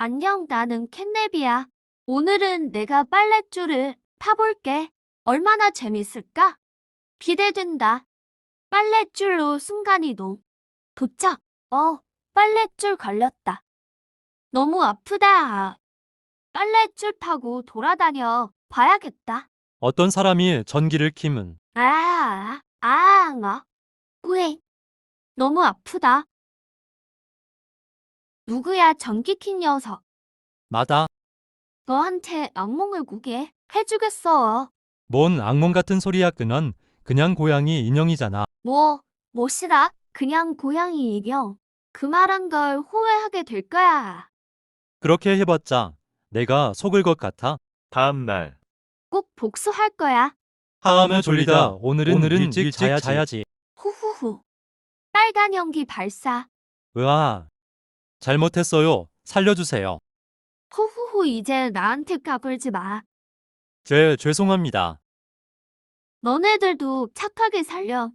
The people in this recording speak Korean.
안녕, 나는 캣냅이야. 오늘은 내가 빨랫줄을 타볼게. 얼마나 재밌을까? 기대된다. 빨랫줄로 순간이동. 도착. 어, 빨랫줄 걸렸다. 너무 아프다. 빨랫줄 타고 돌아다녀 봐야겠다. 어떤 사람이 전기를 킴은 아, 아, 아. 왜? 너무 아프다. 누구야, 전기 킨 녀석. 마다 너한테 악몽을 꾸게 해주겠어. 뭔 악몽 같은 소리야 그넌 그냥 고양이 인형이잖아. 뭐, 뭐시라? 그냥 고양이 인형. 그 말한 걸 후회하게 될 거야. 그렇게 해봤자 내가 속을 것 같아. 다음 날 꼭 복수할 거야. 하하며 졸리다. 오늘은, 일찍, 자야지. 후후후. 빨간 연기 발사. 으아. 잘못했어요. 살려주세요. 후후후 이제 나한테 까불지 마. 죄 죄송합니다. 너네들도 착하게 살려.